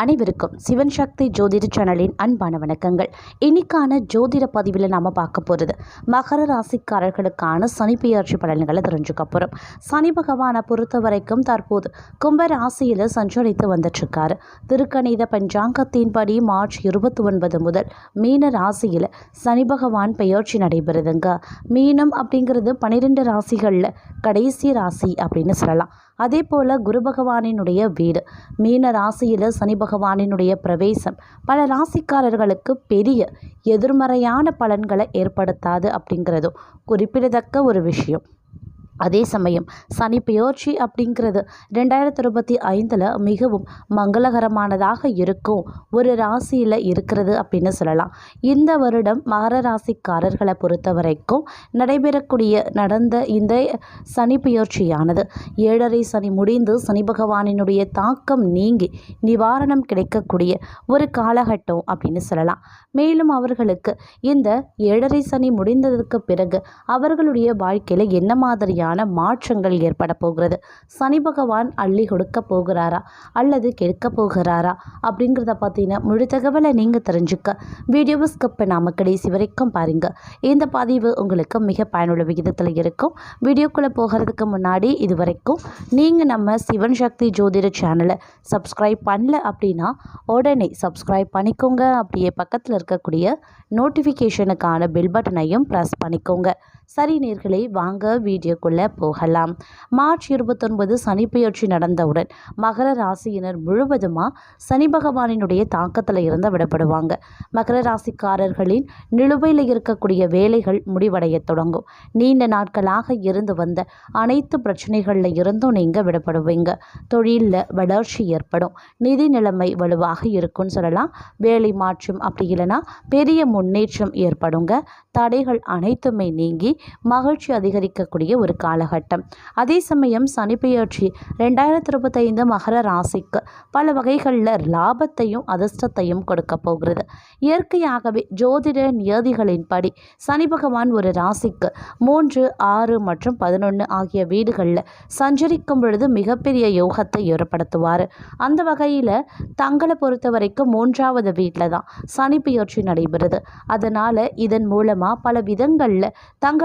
அனைவருக்கும் சிவன் சக்தி ஜோதிட சேனலின் அன்பான வணக்கங்கள். இன்னைக்கான ஜோதிட பதிவில் நாம் பார்க்க போகிறது மகர ராசிக்காரர்களுக்கான சனி பெயர்ச்சி பலன்களை தெரிஞ்சுக்க போகிறோம் சனி பகவானை பொறுத்த வரைக்கும் தற்போது கும்ப ராசியில் சஞ்சரித்து வந்துட்டுருக்காரு திருக்கணித பஞ்சாங்கத்தின்படி மார்ச் இருபத்தி ஒன்பது முதல் மீன ராசியில் சனி பகவான் பெயர்ச்சி நடைபெறுதுங்க. மீனம் அப்படிங்கிறது பன்னிரெண்டு ராசிகளில் கடைசி ராசி அப்படின்னு சொல்லலாம். அதே போல் குரு பகவானினுடைய வீடு. மீன ராசியில் சனி பகவானினுடைய பிரவேசம். பல ராசிக்காரர்களுக்கு பெரிய எதிர்மறையான பலன்களை ஏற்படுத்தாது அப்படிங்கிறதும் குறிப்பிடத்தக்க ஒரு விஷயம். அதே சமயம் சனி பெயர்ச்சி அப்படிங்கிறது ரெண்டாயிரத்தி இருபத்தி ஐந்தில் மிகவும் மங்களகரமானதாக இருக்கும். ஒரு ராசியில் இருக்கிறது அப்படின்னு சொல்லலாம். இந்த வருடம் மகர ராசிக்காரர்களை பொறுத்த வரைக்கும் நடைபெறக்கூடிய நடந்த இந்த சனி பெயர்ச்சியானது ஏழரை சனி முடிந்து சனி பகவானினுடைய தாக்கம் நீங்கி நிவாரணம் கிடைக்கக்கூடிய ஒரு காலகட்டம் அப்படின்னு சொல்லலாம். மேலும் அவர்களுக்கு இந்த ஏழரை சனி முடிந்ததற்கு பிறகு அவர்களுடைய வாழ்க்கையில் என்ன மாதிரியான மாற்றங்கள் ஏற்பட போகிறது. சனி பகவான் அள்ளி கொடுக்க போகிறாரா? அல்லது கெடுக்க போகிறாரா? அப்படிங்கிறத பார்த்தீங்கன்னா முழு தகவலை நீங்கள் தெரிஞ்சுக்க. வீடியோவை ஸ்கிப் பண்ணாமல் கடைசி வரைக்கும் பாருங்கள் இந்த பதிவு உங்களுக்கு மிக பயனுள்ள விகிதத்தில் இருக்கும். வீடியோக்குள்ளே போகிறதுக்கு முன்னாடி இது வரைக்கும் நீங்கள் நம்ம சிவன் சக்தி ஜோதிட சேனலை சப்ஸ்கிரைப் பண்ணல அப்படின்னா உடனே சப்ஸ்கிரைப் பண்ணிக்கோங்க. அப்படியே பக்கத்தில் இருக்கக்கூடிய நோட்டிஃபிகேஷனுக்கான பெல் பட்டனையும் ப்ரெஸ் பண்ணிக்கோங்க. சரி நேர்களே வாங்க வீடியோக்குள்ளே போகலாம். மார்ச் இருபத்தொன்பது சனிப்பெயர்ச்சி நடந்தவுடன் மகர ராசியினர் முழுவதுமாக சனி பகவானினுடைய தாக்கத்தில் இருந்து விடப்படுவாங்க. மகர ராசிக்காரர்களின் நிலுவையில் இருக்கக்கூடிய வேலைகள் முடிவடைய தொடங்கும். நீண்ட நாட்களாக இருந்து வந்த அனைத்து பிரச்சனைகளில் இருந்தும் நீங்கள் விடப்படுவீங்க. தொழிலில் வளர்ச்சி ஏற்படும். நிதி நிலைமை வலுவாக இருக்கும்னு சொல்லலாம். வேலை மாற்றம் அப்படி இல்லைன்னா பெரிய முன்னேற்றம் ஏற்படுங்க. தடைகள் அனைத்துமே நீங்கி மகிழ்ச்சி அதிகரிக்கக்கூடிய ஒரு காலகட்டம். அதே சமயம் சனிப்பெயர்ச்சி ரெண்டாயிரத்தி இருபத்தைந்து மகர ராசிக்கு பல வகைகளில் லாபத்தையும் அதிர்ஷ்டத்தையும் கொடுக்க போகிறது. இயற்கையாகவே ஜோதிட நியதிகளின்படி சனி பகவான் ஒரு ராசிக்கு மூன்று ஆறு மற்றும் பதினொன்று ஆகிய வீடுகளில் சஞ்சரிக்கும் பொழுது மிகப்பெரிய யோகத்தை ஏற்படுத்துவார். அந்த வகையில் தங்களை பொறுத்த வரைக்கும் மூன்றாவது வீட்டில் தான் சனி பெயர்ச்சி நடைபெறுது. அதனால் இதன் மூலமாக பல விதங்களில்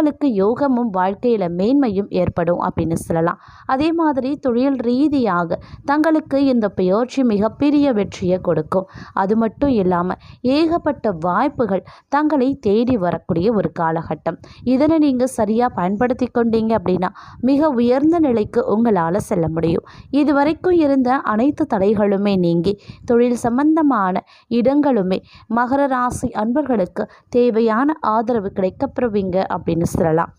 உங்களுக்கு யோகமும் வாழ்க்கையில் மேன்மையும் ஏற்படும் அப்படின்னு சொல்லலாம். அதே மாதிரி தொழில் ரீதியாக தங்களுக்கு இந்த பெயர்ச்சி மிகப்பெரிய வெற்றியை கொடுக்கும். அது மட்டும் இல்லாமல் ஏகப்பட்ட வாய்ப்புகள் தங்களை தேடி வரக்கூடிய ஒரு காலகட்டம். இதனை நீங்கள் சரியாக பயன்படுத்தி கொண்டீங்க அப்படின்னா மிக உயர்ந்த நிலைக்கு உங்களால் செல்ல முடியும். இதுவரைக்கும் இருந்த அனைத்து தடைகளுமே நீங்கி தொழில் சம்பந்தமான இடங்களுமே மகர ராசி அன்பர்களுக்கு தேவையான ஆதரவு கிடைக்கப்பெறுவீங்க அப்படின்னு சொல்லலாம்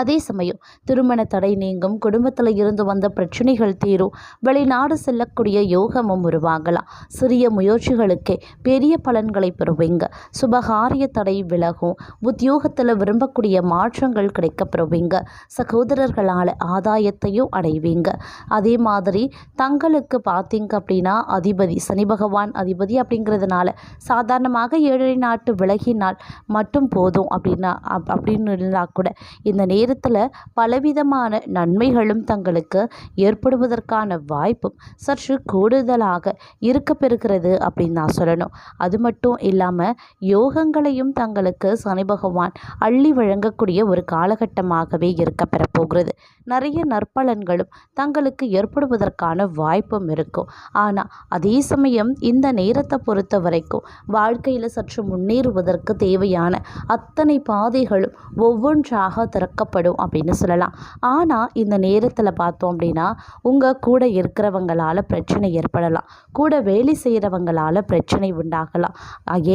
அதே சமயம் திருமண தடை நீங்கும் குடும்பத்தில் இருந்து வந்த பிரச்சனைகள் தீரும். வெளிநாடு செல்லக்கூடிய யோகமும் உருவாகலாம். சிறிய முயற்சிகளுக்கே பெரிய பலன்களை பெறுவீங்க. சுபகாரிய தடை விலகும். உத்தியோகத்தில் விரும்பக்கூடிய மாற்றங்கள் கிடைக்கப்பெறுவீங்க. சகோதரர்களால் ஆதாயத்தையும் அடைவீங்க. அதே மாதிரி தங்களுக்கு பார்த்தீங்க அப்படின்னா அதிபதி சனி பகவான் அதிபதி அப்படிங்கிறதுனால சாதாரணமாக ஏழை நாட்டு விலகினால் மட்டும் போதும் அப்படின்னா அப் அப்படின்னு இருந்தால் கூட இந்த நேரத்தில் பலவிதமான நன்மைகளும் தங்களுக்கு ஏற்படுவதற்கான வாய்ப்பும் சற்று கூடுதலாக இருக்க பெறுகிறது அப்படின்னு நான் சொல்லணும். அது மட்டும் இல்லாமல் யோகங்களையும் தங்களுக்கு சனி பகவான் அள்ளி வழங்கக்கூடிய ஒரு காலகட்டமாகவே இருக்க பெறப்போகிறது. நிறைய நற்பலன்களும் தங்களுக்கு ஏற்படுவதற்கான வாய்ப்பும் இருக்கும். ஆனால் அதே சமயம் இந்த நேரத்தை பொறுத்த வரைக்கும் வாழ்க்கையில் சற்று முன்னேறுவதற்கு தேவையான அத்தனை பாதைகளும் ஒவ்வொன்றாக திறக்கப்படும். அப்படின்னு சொல்லலாம். ஆனால் இந்த நேரத்தில் பார்த்தோம் அப்படின்னா உங்கள் கூட இருக்கிறவங்களால பிரச்சனை ஏற்படலாம். கூட வேலை செய்கிறவங்களால் பிரச்சனை உண்டாகலாம்.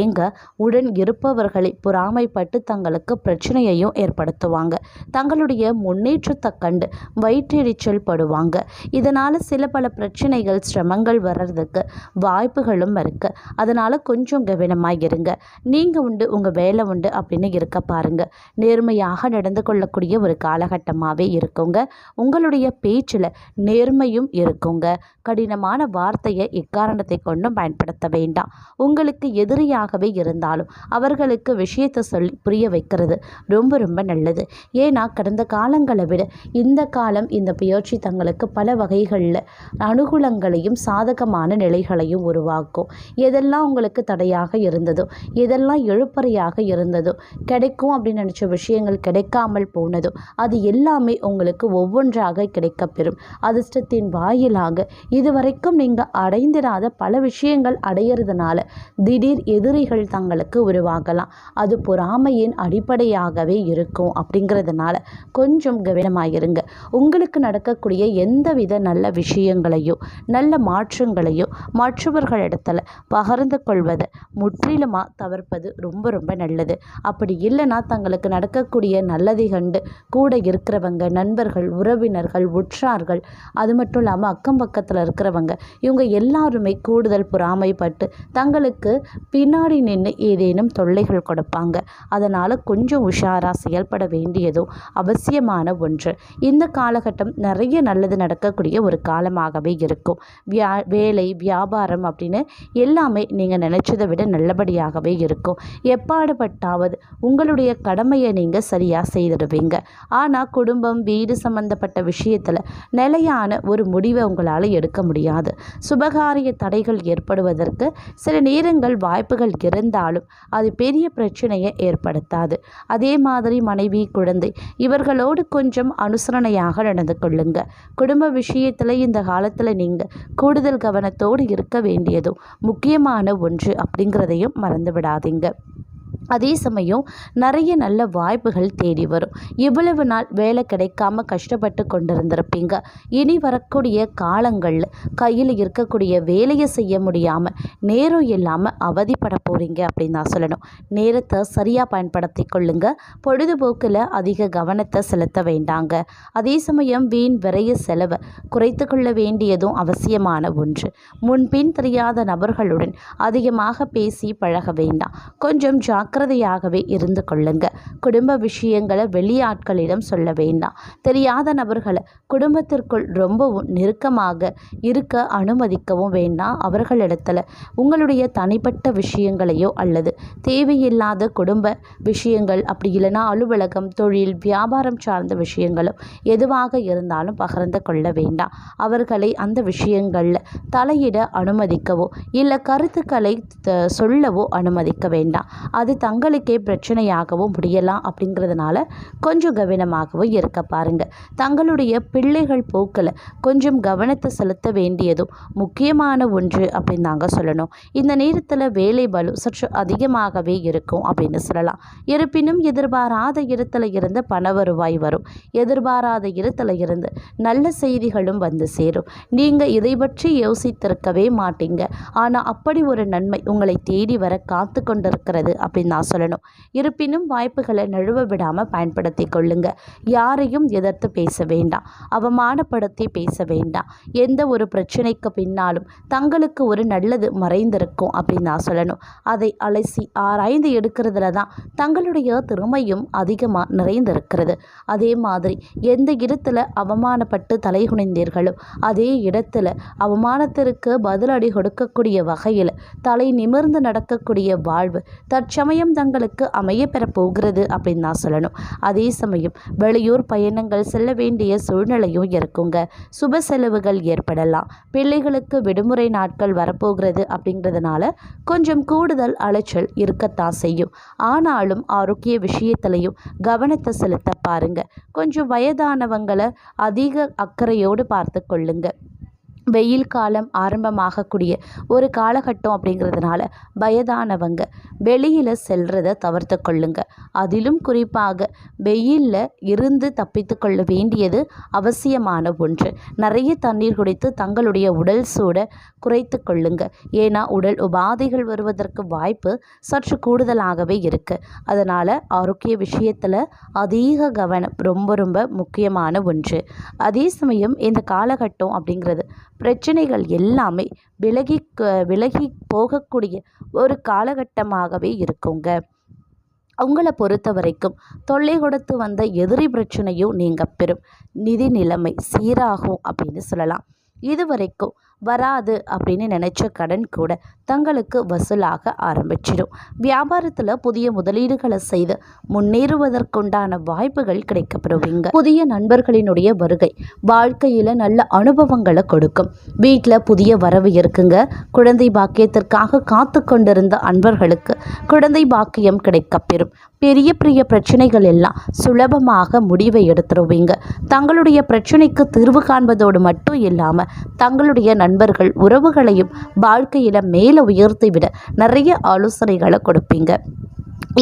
ஏங்க உடன் இருப்பவர்களை பொறாமைப்பட்டு தங்களுக்கு பிரச்சனையையும் ஏற்படுத்துவாங்க. தங்களுடைய முன்னேற்றத்தை கண்டு வயிற்றெரிச்சல் படுவாங்க. இதனால் சில பல பிரச்சனைகள் சிரமங்கள் வர்றதுக்கு வாய்ப்புகளும் இருக்குது அதனால் கொஞ்சம் கவனமாக இருங்க. நீங்கள் உண்டு உங்கள் வேலை உண்டு அப்படின்னு இருக்க பாருங்கள் நேர்மையாக நடந்து கொள்ளக்கூடிய நடக்கக்கூடிய ஒரு காலகட்டமாகவே இருக்குங்க. உங்களுடைய பேச்சில் நேர்மையும் இருக்குங்க. கடினமான வார்த்தையை எக்காரணத்தை கொண்டும் பயன்படுத்த வேண்டாம். உங்களுக்கு எதிரியாகவே இருந்தாலும் அவர்களுக்கு விஷயத்தை சொல்லி புரிய வைக்கிறது ரொம்ப ரொம்ப நல்லது. ஏன்னா கடந்த காலங்களை விட இந்த காலம் இந்த பயிற்சி தங்களுக்கு பல வகைகளில் அனுகூலங்களையும் சாதகமான நிலைகளையும் உருவாக்கும். எதெல்லாம் உங்களுக்கு தடையாக இருந்ததோ எதெல்லாம் எழுப்பறையாக இருந்ததோ கிடைக்கும் அப்படின்னு நினச்ச விஷயங்கள் கிடைக்காமல் சொன்னதோ அது எல்லாமே உங்களுக்கு ஒவ்வொன்றாக கிடைக்கப்பெறும். அதிர்ஷ்டத்தின் வாயிலாக இதுவரைக்கும் நீங்கள் அடைந்திராத பல விஷயங்கள் அடையிறதுனால திடீர் எதிரிகள் தங்களுக்கு உருவாகலாம். அது பொறாமையின் அடிப்படையாகவே இருக்கும் அப்படிங்கிறதுனால கொஞ்சம் கவனமாயிருங்க. உங்களுக்கு நடக்கக்கூடிய எந்தவித நல்ல விஷயங்களையோ நல்ல மாற்றங்களையோ மற்றவர்களிடத்தில் பகிர்ந்து கொள்வதை முற்றிலுமாக தவிர்ப்பது ரொம்ப ரொம்ப நல்லது. அப்படி இல்லைன்னா தங்களுக்கு நடக்கக்கூடிய நல்லதை கண்டு கூட இருக்கிறவங்க நண்பர்கள் உறவினர்கள் உற்றார்கள் அது மட்டும் இல்லாமல் அக்கம் பக்கத்தில் இருக்கிறவங்க இவங்க எல்லாருமே கூடுதல் பொறாமைப்பட்டு தங்களுக்கு பின்னாடி நின்று ஏதேனும் தொல்லைகள் கொடுப்பாங்க. அதனால் கொஞ்சம் உஷாராக செயல்பட வேண்டியதும் அவசியமான ஒன்று. இந்த காலகட்டம் நிறைய நல்லது நடக்கக்கூடிய ஒரு காலமாகவே இருக்கும். வியா வேலை வியாபாரம் அப்படின்னு எல்லாமே நீங்கள் நினச்சதை விட நல்லபடியாகவே இருக்கும். எப்பாடுபட்டாவது உங்களுடைய கடமையை நீங்கள் சரியாக செய்திடுவீங்க. ஆனால் குடும்பம் வீடு சம்பந்தப்பட்ட விஷயத்தில் நிலையான ஒரு முடிவை உங்களால் எடுக்க முடியாது. சுபகாரிய தடைகள் ஏற்படுவதற்கு சில நேரங்கள் வாய்ப்புகள் இருந்தாலும் அது பெரிய பிரச்சனையை ஏற்படுத்தாது. அதே மாதிரி மனைவி குழந்தை இவர்களோடு கொஞ்சம் அனுசரணையாக நடந்து கொள்ளுங்க. குடும்ப விஷயத்தில் இந்த காலத்தில் நீங்கள் கூடுதல் கவனத்தோடு இருக்க வேண்டியதும் முக்கியமான ஒன்று அப்படிங்கிறதையும் மறந்து விடாதீங்க. அதே சமயம் நிறைய நல்ல வாய்ப்புகள் தேடி வரும். இவ்வளவு நாள் வேலை கிடைக்காம கஷ்டப்பட்டு கொண்டிருந்திருப்பீங்க. இனி வரக்கூடிய காலங்களில் கையில் இருக்கக்கூடிய வேலையை செய்ய முடியாமல் நேரம் இல்லாமல் அவதிப்பட போகிறீங்க அப்படின்னு நான் சொல்லணும். நேரத்தை சரியாக பயன்படுத்தி கொள்ளுங்க. பொழுதுபோக்கில் அதிக கவனத்தை செலுத்த வேண்டாங்க. அதே சமயம் வீண் விரைய செலவை குறைத்து கொள்ள வேண்டியதும் அவசியமான ஒன்று. முன்பின் தெரியாத நபர்களுடன் அதிகமாக பேசி பழக வேண்டாம். கொஞ்சம் ஜாக்கிரதையாகவே இருந்து கொள்ளுங்க. குடும்ப விஷயங்களை வெளியாட்களிடம் சொல்ல வேண்டாம். தெரியாத நபர்களை குடும்பத்திற்குள் ரொம்பவும் நெருக்கமாக இருக்க அனுமதிக்கவும் வேண்டாம். அவர்களிடத்தில் உங்களுடைய தனிப்பட்ட விஷயங்களையோ அல்லது தேவையில்லாத குடும்ப விஷயங்கள் அப்படி இல்லைன்னா அலுவலகம் தொழில் வியாபாரம் சார்ந்த விஷயங்களும் எதுவாக இருந்தாலும் பகிர்ந்து கொள்ள வேண்டாம். அவர்களை அந்த விஷயங்களில் தலையிட அனுமதிக்கவோ இல்லை கருத்துக்களை சொல்லவோ அனுமதிக்க வேண்டாம். அது தங்களுக்கே பிரச்சனையாகவும் முடியலாம் அப்படிங்கிறதுனால கொஞ்சம் கவனமாகவும் இருக்க பாருங்கள் தங்களுடைய பிள்ளைகள் போக்கில் கொஞ்சம் கவனத்தை செலுத்த வேண்டியதும் முக்கியமான ஒன்று அப்படின்னு நாங்கள் சொல்லணும். இந்த நேரத்தில் வேலை பலு சற்று அதிகமாகவே இருக்கும் அப்படின்னு சொல்லலாம். இருப்பினும் எதிர்பாராத இடத்துல இருந்து பண வருவாய் வரும். எதிர்பாராத இடத்துல இருந்து நல்ல செய்திகளும் வந்து சேரும். நீங்கள் இதை பற்றி யோசித்திருக்கவே மாட்டீங்க. ஆனால் அப்படி ஒரு நன்மை உங்களை தேடி வர காத்து கொண்டிருக்கிறது அப்படின்னு தான் சொல்லணும். இருப்பினும் வாய்ப்புகளை நழுவ விடாமல் பயன்படுத்தி கொள்ளுங்க. யாரையும் எதிர்த்து பேச வேண்டாம். அவமானப்படுத்தி பேச வேண்டாம். எந்த ஒரு பிரச்சனைக்கு பின்னாலும் தங்களுக்கு ஒரு நல்லது மறைந்திருக்கும் அப்படின்னு நான் சொல்லணும். அதை அலசி ஆராய்ந்து எடுக்கிறதுல தான் தங்களுடைய திறமையும் அதிகமாக நிறைந்திருக்கிறது. அதே மாதிரி எந்த இடத்துல அவமானப்பட்டு தலைகுனிந்தீர்களோ அதே இடத்துல அவமானத்திற்கு பதிலடி கொடுக்கக்கூடிய வகையில் தலை நிமிர்ந்து நடக்கக்கூடிய வாழ்வு தற்சமய தற்சமயம் தங்களுக்கு அமைய போகிறது அப்படின்னு தான் சொல்லணும். அதே சமயம் வெளியூர் பயணங்கள் செல்ல வேண்டிய சூழ்நிலையும் இருக்குங்க. சுப செலவுகள் ஏற்படலாம். பிள்ளைகளுக்கு விடுமுறை நாட்கள் வரப்போகிறது அப்படிங்கிறதுனால கொஞ்சம் கூடுதல் அலைச்சல் இருக்கத்தான் செய்யும். ஆனாலும் ஆரோக்கிய விஷயத்திலையும் கவனத்தை செலுத்த பாருங்க. கொஞ்சம் வயதானவங்களை அதிக அக்கறையோடு பார்த்து கொள்ளுங்கள் வெயில் காலம் ஆரம்பமாகக்கூடிய ஒரு காலகட்டம் அப்படிங்கிறதுனால வயதானவங்க வெளியில் செல்கிறத தவிர்த்து கொள்ளுங்க. அதிலும் குறிப்பாக வெயிலில் இருந்து தப்பித்து கொள்ள வேண்டியது அவசியமான ஒன்று. நிறைய தண்ணீர் குடித்து தங்களுடைய உடல் சூடை குறைத்து கொள்ளுங்க. ஏன்னா உடல் உபாதைகள் வருவதற்கு வாய்ப்பு சற்று கூடுதலாகவே இருக்குது அதனால் ஆரோக்கிய விஷயத்தில் அதிக கவனம் ரொம்ப ரொம்ப முக்கியமான ஒன்று. அதே சமயம் இந்த காலகட்டம் அப்படிங்கிறது பிரச்சனைகள் எல்லாமே விலகி க- விலகி போகக்கூடிய ஒரு காலகட்டமாகவே இருக்குங்க. உங்களை பொறுத்த வரைக்கும் தொல்லை கொடுத்து வந்த எதிரி பிரச்சனையும் நீங்கள் பெறும். நிதி நிலைமை சீராகும் அப்படின்னு சொல்லலாம். இது வரைக்கும் வராது அப்படின்னு நினச்ச கடன் கூட தங்களுக்கு வசூலாக ஆரம்பிச்சிடும். வியாபாரத்தில் புதிய முதலீடுகளை செய்து முன்னேறுவதற்குண்டான வாய்ப்புகள் கிடைக்கப்படுவீங்க. புதிய நண்பர்களினுடைய வருகை வாழ்க்கையில் நல்ல அனுபவங்களை கொடுக்கும். வீட்டில் புதிய வரவு இருக்குங்க. குழந்தை பாக்கியத்திற்காக காத்து கொண்டிருந்த அன்பர்களுக்கு குழந்தை பாக்கியம் கிடைக்கப்பெறும். பெரிய பெரிய பிரச்சனைகள் எல்லாம் சுலபமாக முடிவை எடுத்துருவீங்க. தங்களுடைய பிரச்சனைக்கு தீர்வு காண்பதோடு மட்டும் இல்லாமல் தங்களுடைய நண்பர்கள் உறவுகளையும் வாழ்க்கையில் மேலே உயர்த்தி விட நிறைய ஆலோசனைகளை கொடுப்பீங்க.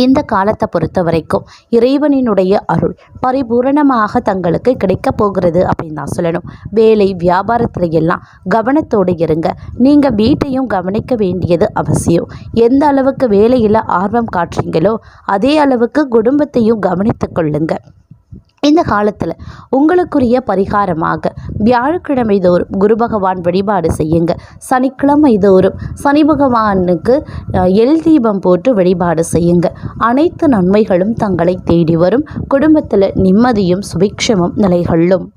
இந்த காலத்தை பொறுத்த வரைக்கும் இறைவனினுடைய அருள் பரிபூரணமாக தங்களுக்கு கிடைக்க போகிறது அப்படின்னு தான் சொல்லணும். வேலை வியாபாரத்தில் எல்லாம் கவனத்தோடு இருங்க. நீங்கள் வீட்டையும் கவனிக்க வேண்டியது அவசியம். எந்த அளவுக்கு வேலையில் ஆர்வம் காட்டுறீங்களோ அதே அளவுக்கு குடும்பத்தையும் கவனித்து கொள்ளுங்கள் இந்த காலத்தில் உங்களுக்குரிய பரிகாரமாக வியாழக்கிழமை தோறும் குரு பகவான் வழிபாடு செய்யுங்க. சனிக்கிழமை தோறும் சனி பகவானுக்கு எல் தீபம் போட்டு வழிபாடு செய்யுங்க. அனைத்து நன்மைகளும் தங்களை தேடி வரும் குடும்பத்தில் நிம்மதியும் சுபிக்ஷமும் நிலைகொள்ளும்.